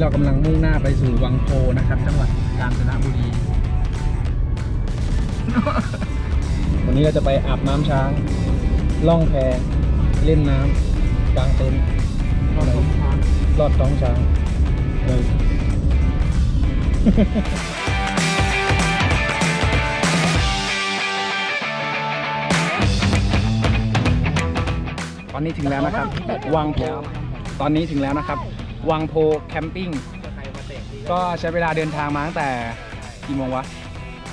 เรากำลังมุ่งหน้าไปสู่วังโพนะครับจังหวัดกาญจนบุรี วันนี้เราจะไปอาบน้ำช้าง ล่องแพเล่นน้ำกลางเต็นท์ลอดท้องช้างเลยตอนนี้ถึงแล้วนะครับ วังโพตอนนี้ถึงแล้วนะครับ วังโพแคมปิ้งก็ใช้เวลาเดินทางมาตั้งแต่กี่โมงวะ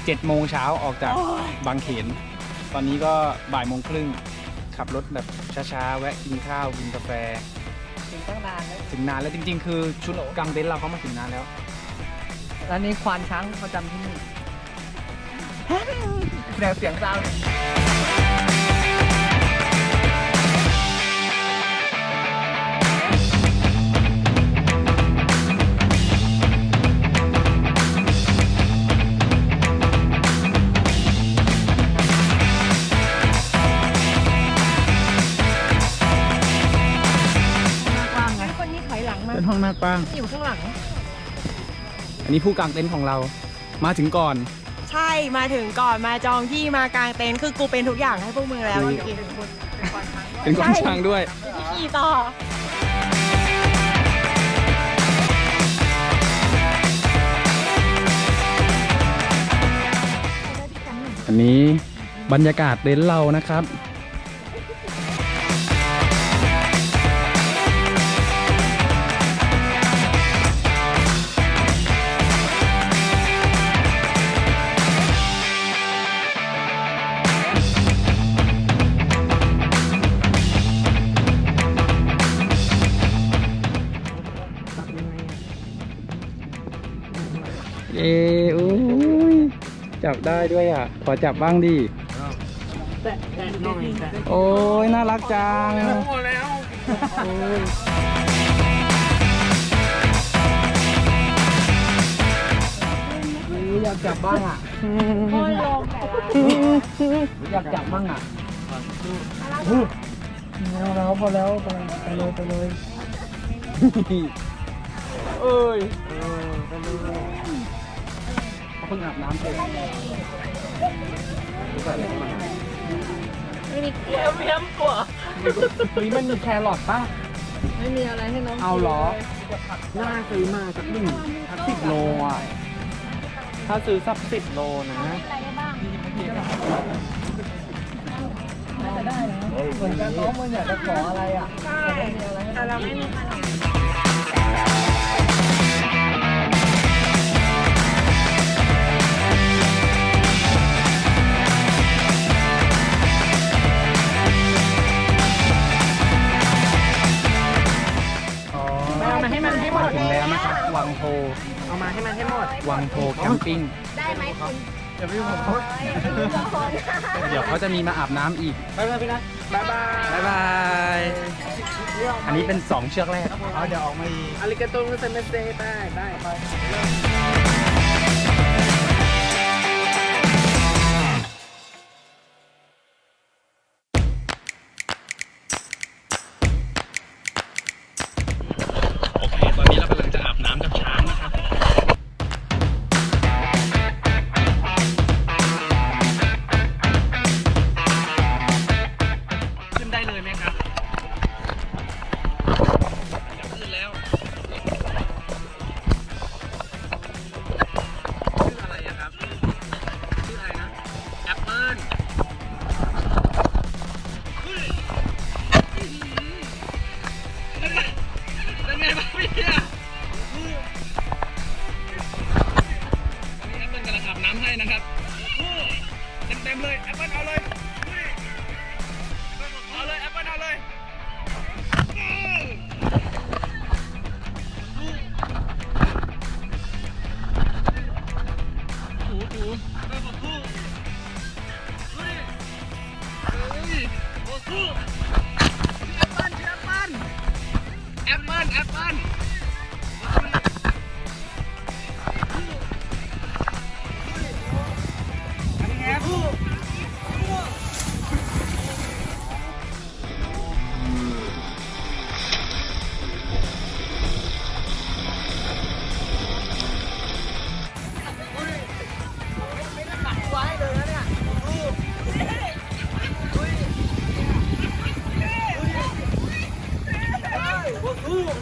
เจ็ดโมงเช้าออกจากบางเขน ตอนนี้ก็บ่ายโมงครึ่งขับรถแบบช้าๆ แวะกินข้าวกินกาแฟ ถึงตั้งนานแล้วถึงนานแล้วจริง ๆ คือชุดกางเต็นท์เราเขามาถึงนานแล้ว แล้วนี่ควานช้างประจำที่นี่แนวเสียงซาวด์เนี่ย ป็นห้องหน้ากว้างอยู่ข้างหลัง อันนี้ผู้กางเต็นท์ของเรา มาถึงก่อน ใช่มาถึงก่อนมาจองที่มากางเต็นท์คือกูเป็นทุกอย่างให้พวกมึงแล้วจริงเป็นกองช้างด้วยๆขี่ต่อ อันนี้บรรยากาศเต็นท์เรานะครับ จับได้ด้วยอะ ขอจับบ้างดิโอ้ยน่ารักจังโอ้ยอยากจับบ้างอะอยากจับบ้างอะเอาแล้วพอแล้วไปไปเลยไปเลยเอ้ยเขาเพิ่งอาบน้ำเสร็จไม่มีเลี้ยมเลี้ยมกว่านี่มันมีแครอทป่ะ ไม่มีอะไรให้น้องเอาเหรอ น่าซื้อมาสักหนึ่งสักสิบโลอะ ถ้าซื้อสักสิบโลนะเหมือนกันน้องมันอยากจะขออะไรอะใช่แต่เราไม่มีขนม เอามาให้มันให้หมด วังโพแคมปิ้ง ได้ไหมคุณเดี๋ยวพี่ผมโพสต์เดี๋ยวเขาจะมีมาอาบน้ำอีกบ๊ายบายพี่นะบ๊ายบายบ๊ายบาย อันนี้เป็น 2 เชือกแรก เอาเดี๋ยวออกมาอีก อาริกาโตงเซนเซได้ได้ไป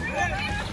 Yeah.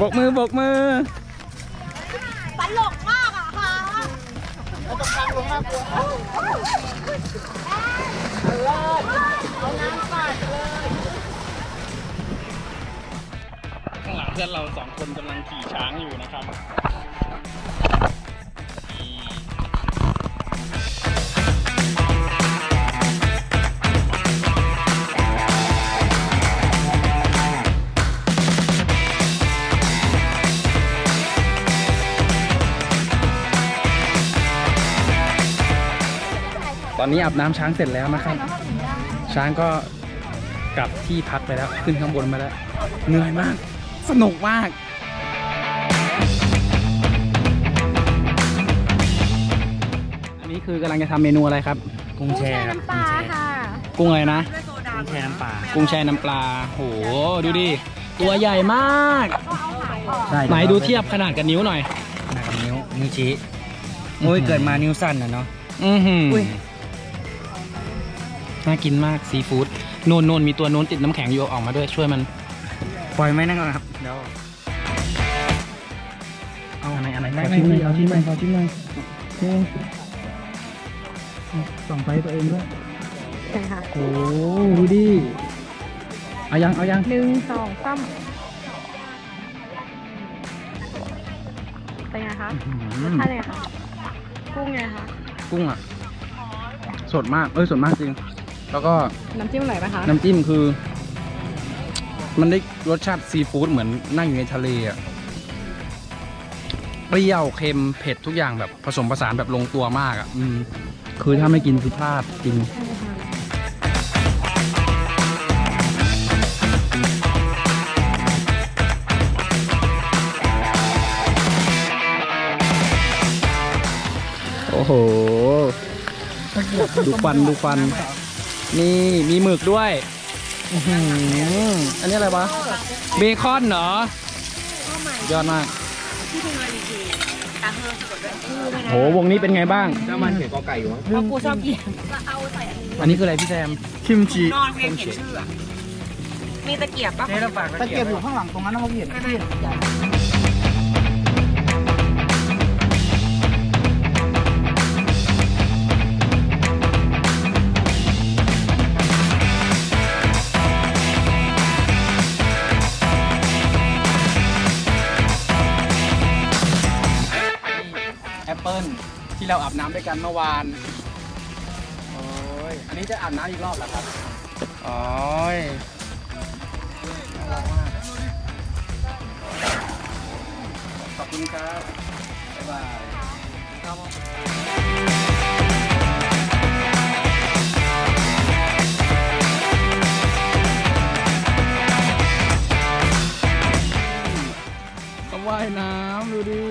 บกมือบกมือ นหลงมากอะค่ะมันจะพังลงมากกลัวเลิศเอาน้ำปาดเลยข้างหลังเพื่อนเราสองคนกำลังขี่ช้างอยู่นะครับ อนนี้อาบน้ำช้างเสร็จแล้วนะครับช้างก็กลับที่พักไปแล้วขึ้นข้างบนมาแล้วเหนื่อยมาก สนุกมากอันนี้คือกำลังจะทำเมนูอะไรครับ กุ้งแช่ครับปลาค่ะ กุ้งอะไรนะด้วยโซดากุ้งแช่น้ำปลา กุ้งแช่น้ำปลาโหดูดิ ตัวใหญ่มากใช่ไหนดูเทียบขนาดกับนิ้วหน่อยหนักนิ้วนิ้วชี้โอ้ยเกิดมานิ้วสั้นนะเนาะ อือหืออยย น่ากินมากซีฟู้ดโน่นโน่นมีตัวโน้นติดน้ำแข็งอยู่เอาออกมาด้วยช่วยมัน ปล่อยไหมนั่นก่อนครับเดี๋ยวเอาอันไหนอันไหนไม่ขอไม่ชิมหน่อยไม่ขอชิมหน่อยขอชิมหน่อยส่องไฟตัวเองด้วยใช่ค่ะโอ้ดูดิเอายังเอายังหนึ่งสองสามเป็นไงคะรสชาติเป็นไงคะกุ้งไงคะ กุ้งอะ สดมาก เอ้ย สดมากจริง แล้วก็น้ำจิ้มอร่อยปะคะ น้ำจิ้มคือ มันได้รสชาติซีฟู้ดเหมือนนั่งอยู่ในทะเลอะเปรี้ยวเค็มเผ็ดทุกอย่างแบบผสมผสานแบบลงตัวมากอะอืมคือถ้าไม่กินคือพลาดจริง โอ้โห ดูฟันดูฟันนี่ มีหมึกด้วยอื้อหืออันนี้อะไรวะ เบคอนเหรอ ยอดมาก โห วงนี้เป็นไงบ้าง น้ำมันเขียนกอไก่อยู่มั้งเพราะกูชอบกินอันนี้คืออะไรพี่แซม คิมจิ นอนเพียงเขียนชื่ออะมีตะเกียบปะนี่เราฝากตะเกียบอยู่ข้างหลังตรงนั้นนะเขาเที่เราอาบน้ำด้วยกันเมื่อวาน โอ้ย อันนี้จะอาบน้ำอีกรอบแล้วครับ โอ้ยน่ารักมากขอบคุณครับ บ๊ายบายเขาว่ายน้ำดูดิ